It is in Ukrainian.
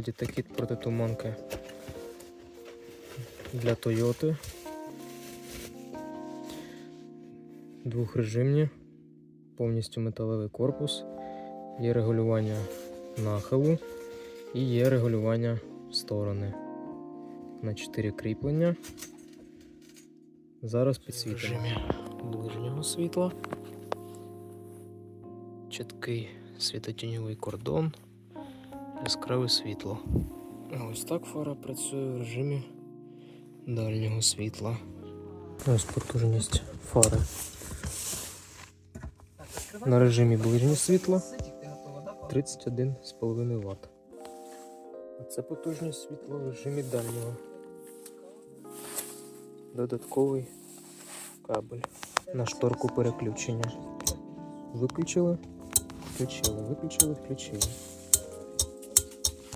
огляді такі протитуманки для Toyota. Двохрежимні, повністю металевий корпус, є регулювання нахилу і є регулювання сторони на 4 кріплення. Зараз підсвітимо. Ближнього світла. Чіткий світотіньовий кордон, яскраве світло. Ось так фара працює в режимі дальнього світла. Ось потужність фари. На режимі ближнє світло 31,5 Вт. Це потужність світла в режимі дальнього. Додатковий кабель на шторку переключення. Виключили, включили, виключили, включили.